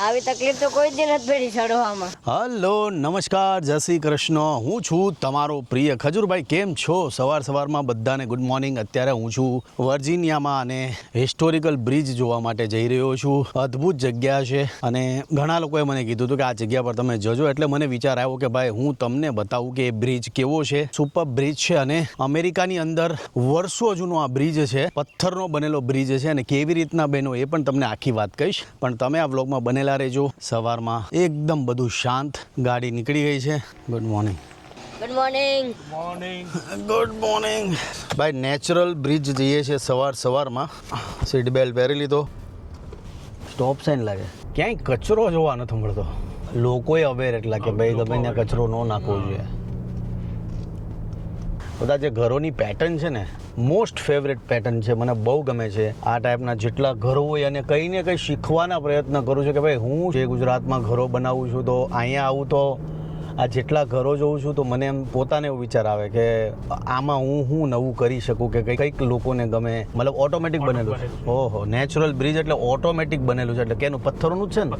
આવી તકલીફ તો કોઈ દિન નથી પડી ચડવામાં. હલો, નમસ્કાર, જય શ્રી કૃષ્ણ. હું છું તમારો પ્રિય ખજૂરભાઈ. કેમ છો? સવાર સવારમાં બધાને ગુડ મોર્નિંગ. અત્યારે હું છું વર્જિનિયામાં અને હિસ્ટોરિકલ બ્રિજ જોવા માટે જઈ રહ્યો છું. અદ્ભુત જગ્યા છે અને ઘણા લોકોએ મને કીધું હતું કે આ જગ્યા પર તમે જજો. એટલે મને વિચાર આવ્યો કે ભાઈ, હું તમને બતાવું કે એ બ્રિજ કેવો છે. સુપર બ્રિજ છે અને અમેરિકાની અંદર વર્ષો જૂનો આ બ્રિજ છે. પથ્થરનો બનેલો બ્રિજ છે અને કેવી રીતના બન્યો એ પણ તમને આખી વાત કહીશ. પણ તમે આ બ્લોગમાં બનેલા રહેજો. સવારમાં એકદમ બધું શાંત ગાડી નીકળી ગઈ છે. Good morning good morning good morning ભાઈ નેચરલ બ્રિજ જઈએ છીએ સવાર સવારમાં. સીટ બેલ્ટ પહેરી લીધો. સ્ટોપ સાઇન લાગે. ક્યાંય કચરો જોવા નથી મળતો. લોકોએ અવેર એટલા કે ભાઈ તમે ત્યાં કચરો ન નાખવો જોઈએ. બધા જે ઘરોની પેટર્ન છે ને મોસ્ટ ફેવરેટ પેટર્ન છે મને બહુ ગમે છે. આ ટાઈપના જેટલા ઘરો હોય અને કંઈ ને કંઈ શીખવાના પ્રયત્ન કરું છું કે ભાઈ હું જે ગુજરાતમાં ઘરો બનાવું છું તો અહીંયા આવું તો આ જેટલા ઘરો જોઉં છું તો મને એમ પોતાને એવો વિચાર આવે કે આમાં હું હું નવું કરી શકું કે કંઈક લોકોને ગમે. મતલબ ઓટોમેટિક બનેલું. છે ઓહો નેચરલ બ્રિજ એટલે ઓટોમેટિક બનેલું છે. એટલે કેનું પથ્થરોનું જ છે ને?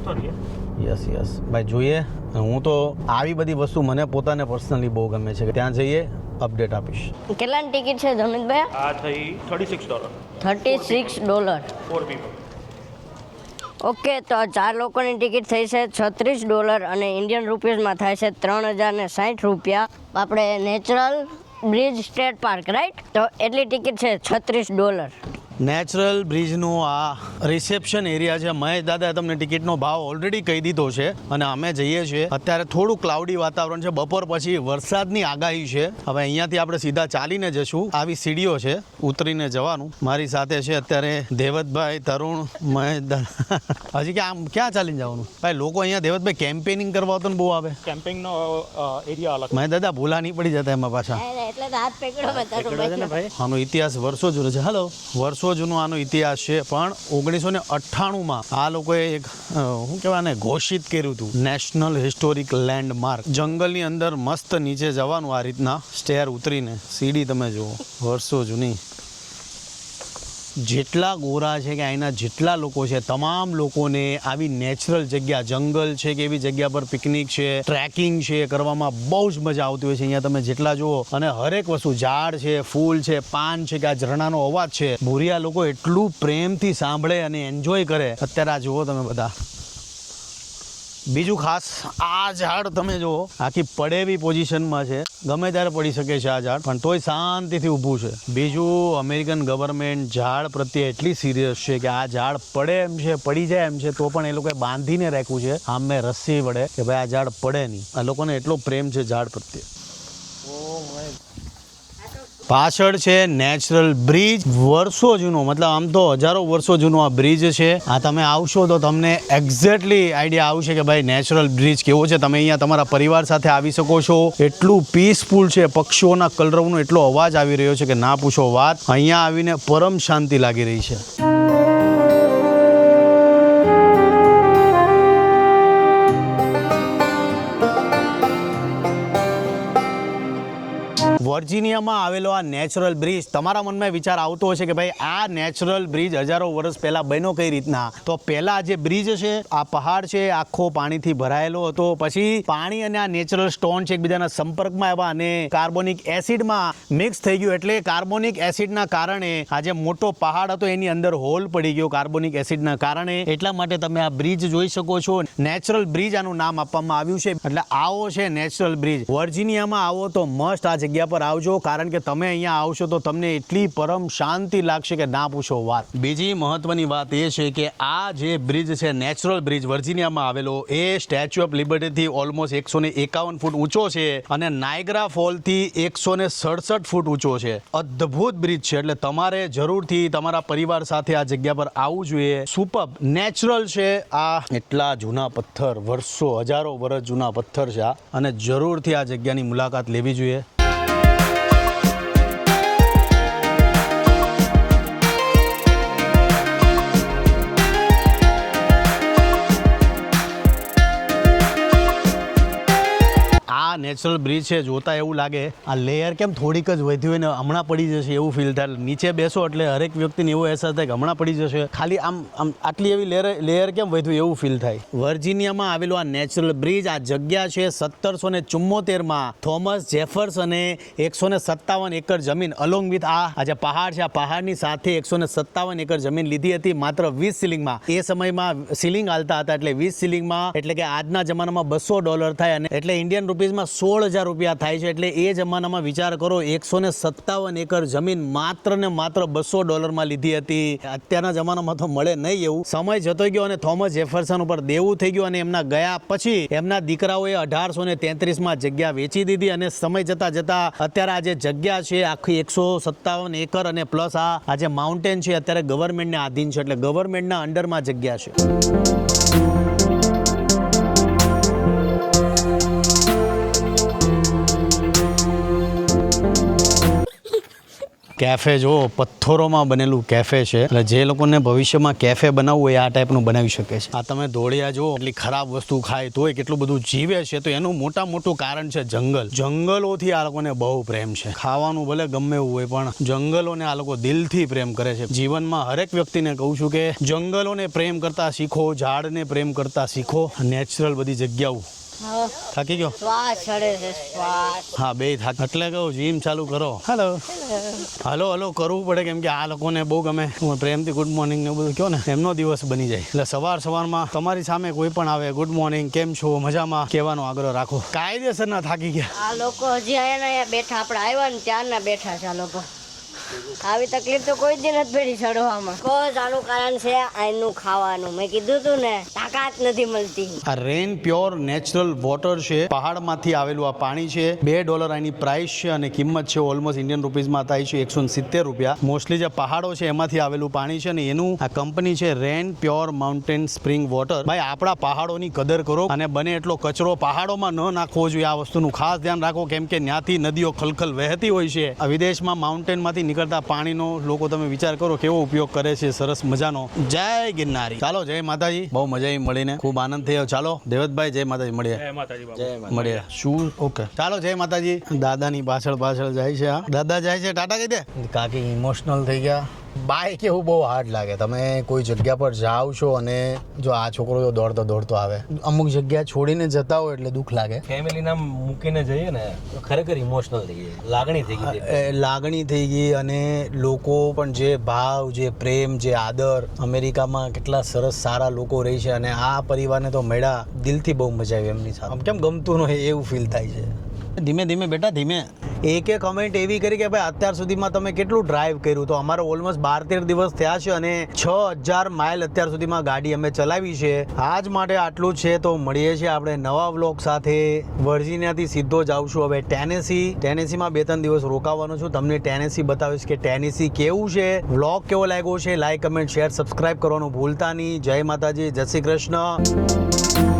યસ યસ ભાઈ જોઈએ. હું તો આવી બધી વસ્તુ મને પોતાને પર્સનલી બહુ ગમે છે કે ત્યાં જઈએ અપડેટ આપીશ. કેટલાની ટિકિટ છે ધનુષભાઈ આ થઈ thirty six dollar thirty six dollar four people okay તો ચાર લોકોની ટિકિટ થઈ છે છત્રીસ ડોલર અને ઇન્ડિયન રૂપીઝમાં થાય છે ત્રણ હજાર ને સાઠ રૂપિયા. આપણે natural bridge state park right તો એટલી ટિકિટ છે છત્રીસ ડોલર નેચરલ બ્રિજનું આ રિસેપ્શન એરિયા છે. મહેશ દાદા તમને ટિકિટનો ભાવ ઓલરેડી કહી દીધો છે અને અમે જઈએ છીએ. અત્યારે થોડું ક્લાઉડી વાતાવરણ છે. બપોર પછી વરસાદની આગાહી છે. હવે અહીંયાથી આપણે સીધા ચાલીને જશું. આવી સીડીઓ છે. ઉતરીને જવાનું. મારી સાથે છે અત્યારે દેવતભાઈ તરુણ મહેશ દાદા હજી કે આમ ક્યાં ચાલીને જવાનું? ભાઈ લોકો અહીંયા દેવતભાઈ કેમ્પેનિંગ કરવા તો બહુ આવે. કેમ્પિંગનો એરિયા અલગ. મહેશ દાદા ભૂલા નહીં પડી જતા એમાં પાછા. એટલે હાથ પકડો આનો ઇતિહાસ વર્ષો જૂનો છે. હાલો વર્ષો જૂનો આનો ઇતિહાસ છે, પણ ઓગણીસો ને અઠ્ઠાણુંમાં આ લોકોએ એક શું કહેવાય ને ઘોષિત કર્યું હતું નેશનલ હિસ્ટોરિક લેન્ડમાર્ક જંગલની અંદર મસ્ત નીચે જવાનું આ રીતના સ્ટેર ઉતરીને. સીડી તમે જુઓ, વર્ષો જૂની. જેટલા ગોરા છે કે અહીંના જેટલા લોકો છે, તમામ લોકોને આવી નેચરલ જગ્યા, જંગલ છે કે એવી જગ્યા પર પિકનિક છે ટ્રેકિંગ છે, કરવામાં બહુ જ મજા આવતી હોય છે. અહીંયા તમે જેટલા જુઓ અને હરેક વસ્તુ, ઝાડ છે, ફૂલ છે, પાન છે કે આ ઝરણાનો અવાજ છે, ભૂરિયા લોકો એટલું પ્રેમથી સાંભળે અને એન્જોય કરે. અત્યારે આ જુઓ તમે બધા. બીજું ખાસ આ ઝાડ તમે જુઓ, આખી પડેવી પોઝિશનમાં છે. ગમે ત્યારે પડી શકે છે આ ઝાડ, પણ તોય શાંતિથી ઊભું છે. બીજું, અમેરિકન ગવર્મેન્ટ ઝાડ પ્રત્યે એટલી સિરિયસ છે કે આ ઝાડ પડે એમ છે, પડી જાય એમ છે, તો પણ એ લોકોએ બાંધીને રાખ્યું છે. આમ મેં રસ્સી વડે કે ભાઈ આ ઝાડ પડે નહીં. આ લોકોને એટલો પ્રેમ છે ઝાડ પ્રત્યે. પાછળ છે નેચરલ બ્રિજ. વર્ષો જૂનો, મતલબ આમ તો હજારો વર્ષો જૂનો આ બ્રિજ છે. આ તમે આવશો તો તમને એક્ઝેક્ટલી આઈડિયા આવશે કે ભાઈ નેચરલ બ્રિજ કેવો છે. તમે અહીંયા તમારા પરિવાર સાથે આવી શકો છો. એટલું પીસફુલ છે, પક્ષીઓના કલરવનો એટલો અવાજ આવી રહ્યો છે કે ના પૂછો વાત. અહીંયા આવીને પરમ શાંતિ લાગી રહી છે. વર્જિનિયામાં આવેલો આ નેચરલ બ્રિજ, તમારા મનમાં વિચાર આવતો હશે કે ભાઈ, આ નેચરલ બ્રિજ હજારો વર્ષ પહેલા બન્યો કઈ રીતના? તો પહેલા જે બ્રિજ છે, આ પહાડ છે આખો પાણીથી ભરાયેલો હતો. પછી પાણી અને આ નેચરલ સ્ટોન છે, એકબીજાના સંપર્કમાં આવ્યા અને કાર્બોનિક એસિડમાં મિક્સ થઈ ગયું. એટલે કાર્બોનિક એસિડના કારણે આ જે મોટો પહાડ હતો, એની અંદર હોલ પડી ગયો કાર્બોનિક એસિડના કારણે. એટલા માટે તમે આ બ્રિજ જોઈ શકો છો. નેચરલ બ્રિજ આનું નામ આપવામાં આવ્યું છે. એટલે આવો છે નેચરલ બ્રિજ. વર્જિનિયામાં આવો તો મસ્ટ આ જગ્યા પર આવજો, કારણ કે તમે અહીંયા આવશો તો તમને એટલી પરમ શાંતિ લાગશે કે ના પૂછો વાત. બીજી મહત્વની વાત એ છે કે આ જે બ્રિજ છે, નેચરલ બ્રિજ, વર્જિનિયામાં આવેલો, એ સ્ટેચ્યુ ઓફ લિબર્ટીથી ઓલમોસ્ટ એકસો એકાવન ફૂટ ઊંચો છે અને નાયગ્રા ફોલથી એકસો સડસઠ ફૂટ ઊંચો છે. અદ્ભુત બ્રિજ છે, એટલે તમારે જરૂરથી તમારા પરિવાર સાથે આ જગ્યા પર આવવું જોઈએ. સુપર નેચરલ છે આ. એટલા જૂના પથ્થર, વર્ષો, હજારો વર્ષ જૂના પથ્થર છે આ. અને જરૂરથી આ જગ્યાની મુલાકાત લેવી જોઈએ. નેચરલ બ્રિજ છે, જોતા એવું લાગે. આ લેયર કેમ થોડીક જ વધી હોય ને હમણાં પડી જશે એવું ફીલ થાય. નીચે બેસો એટલે હરેક વ્યક્તિને એવો અહેસાસ થાય કે હમણાં પડી જશે. ખાલી આમ આમ આટલી એવી લેયર લેયર કેમ વધ્યું એવું ફીલ થાય. વર્જિનિયામાં આવેલું આ નેચરલ બ્રિજ, આ જગ્યા છે સત્તરસો ને ચુમ્મોતેરમાં. થોમસ જેફર્સ અને એકસો ને સત્તાવન એકર જમીન અલોંગ વિથ આ આ જે પહાડ છે, આ પહાડની સાથે એકસો ને સત્તાવન એકર જમીન લીધી હતી માત્ર વીસ સિલિંગમાં. એ સમયમાં સિલિંગ હાલતા હતા એટલે વીસ સિલિંગમાં, એટલે કે આજના જમાનામાં બસો ડોલર થાય અને એટલે ઇન્ડિયન રૂપીઝમાં સોળ હજાર રૂપિયા થાય છે એટલે એ જમાનામાં વિચાર કરો, એકસો ને સત્તાવન એકર જમીન માત્ર ને માત્ર બસો ડોલરમાં લીધી હતી. અત્યારના જમાનામાં તો મળે નહીં એવું. સમય જતો ગયો અને થોમસ જેફરસન ઉપર દેવું થઈ ગયું અને એમના ગયા પછી એમના દીકરાઓએ અઢારસો ને તેત્રીસમાં જગ્યા વેચી દીધી અને સમય જતા જતા અત્યારે આ જે જગ્યા છે, આખી એકસો સત્તાવન એકર અને પ્લસ આ આજે માઉન્ટેન છે, અત્યારે ગવર્મેન્ટને આધીન છે. એટલે ગવર્મેન્ટના અંડરમાં જગ્યા છે. કેફે જો પથ્થરોમાં બનેલું કેફે છે, એટલે જે લોકોને ભવિષ્યમાં કેફે બનાવવું હોય આ ટાઈપનું બનાવી શકે છે. આ તમે ધોળિયા જો, એટલી ખરાબ વસ્તુ ખાય તોય કેટલું બધું જીવે છે, તો એનું મોટા મોટું કારણ છે જંગલ. જંગલોથી આ લોકોને બહુ પ્રેમ છે. ખાવાનું ભલે ગમે એવું હોય, પણ જંગલોને આ લોકો દિલથી પ્રેમ કરે છે. જીવનમાં હરેક વ્યક્તિને કહું છું કે જંગલોને પ્રેમ કરતા શીખો, ઝાડને પ્રેમ કરતા શીખો, નેચરલ બધી જગ્યાઓ થાકી ગયો? શ્વાસ ચડે છે શ્વાસ. હા બે થાક. એટલે કહું જીમ ચાલુ કરો. હેલો હલો હલો કરવું પડે કેમ કે આ લોકોને બહુ ગમે. હું પ્રેમથી ગુડ મોર્નિંગ ને બધું કહો ને એમનો દિવસ બની જાય. એટલે સવાર સવારમાં તમારી સામે કોઈ પણ આવે ગુડ મોર્નિંગ કેમ છો મજામાં કહેવાનો આગ્રહ રાખો. કાયદેસર ના થાકી ગયા. આ લોકો હજી અહીંયા બેઠા આપણે આવ્યા ને ત્યારના બેઠા છે આ લોકો. આવી તકલીફ તો કોઈ દિન નથી પડી ચડવામાં. કોઈ આનું કારણ છે આનું ખાવાનું. મેં કીધું તું ને તાકાત નથી મળતી. આ રેન પ્યોર નેચરલ વોટર છે. પહાડમાંથી આવેલું આ પાણી છે. બે ડોલર આની પ્રાઇસ છે અને કિંમત છે ઓલમોસ્ટ ઇન્ડિયન રૂપીઝમાં થાય છે એકસો સિત્તેર રૂપિયા. મોસ્ટલી જે પહાડો છે એમાંથી આવેલું પાણી છે ને એનું આ કંપની છે rain pure mountain spring water ભાઈ, આપણા પહાડોની કદર કરો અને બને એટલો કચરો પહાડોમાં ન નાખવો જોઈએ. આ વસ્તુનું ખાસ ધ્યાન રાખો, કેમ કે ત્યાંથી નદીઓ ખલખલ વહેતી હોય છે. આ વિદેશમાં માઉન્ટેનમાંથી નીકળતા પાણીનો લોકો તમે વિચાર કરો કેવો ઉપયોગ કરે છે, સરસ મજાનો. જય ગિરનારી. ચાલો, જય માતાજી. બહુ મજા મળીને ખૂબ આનંદ થયો. ચાલો દેવતભાઈ જય માતાજી. મળીએ. જય માતાજી મળીએ. શું? ઓકે. ચાલો જય માતાજી. દાદાની પાછળ પાછળ જાય છે આ દાદા જાય છે. ટાટા કહી દે. કાકી ઇમોશનલ થઈ ગયા. બાઇક એવું બહુ હાર્ડ લાગે. તમે કોઈ જગ્યા પર જાઓ છો અને જો આ છોકરો જો દોડતો દોડતો આવે અમુક જગ્યા છોડીને જતા હોય એટલે દુઃખ લાગે. ફેમિલી નામ મૂકીને જઈએ ને તો ખરેખર ઇમોશનલ થઈ ગઈ લાગણી થઈ ગઈ લાગણી થઈ ગઈ અને લોકો પણ જે ભાવ જે પ્રેમ જે આદર અમેરિકામાં કેટલા સરસ સારા લોકો રહે છે અને આ પરિવારને તો મેળા દિલથી બહુ મજા આવી એમની સાથે. કેમ ગમતું ન હોય એવું ફીલ થાય છે. ધીમે ધીમે બેટા, ધીમે. એકે કમેન્ટ એવી કરી કે ભાઈ, અત્યાર સુધીમાં તમે કેટલું ડ્રાઈવ કર્યું? તો અમારે ઓલમોસ્ટ બાર તેર દિવસ થયા છે અને છ હજાર માઇલ અત્યાર સુધીમાં ગાડી અમે ચલાવી છે. આજ માટે આટલું છે તો મળીએ છીએ આપણે નવા વ્લોગ સાથે. વર્જિનિયાથી સીધો જ આવશું હવે ટેનેસી ટેનેસીમાં બે ત્રણ દિવસ રોકાવાનો છું. તમને ટેનેસી બતાવીશ કે ટેનેસી કેવું છે વ્લોગ કેવો લાગ્યો છે? લાઈક કમેન્ટ શેર સબસ્ક્રાઇબ કરવાનું ભૂલતા નહીં. જય માતાજી, જય શ્રી કૃષ્ણ.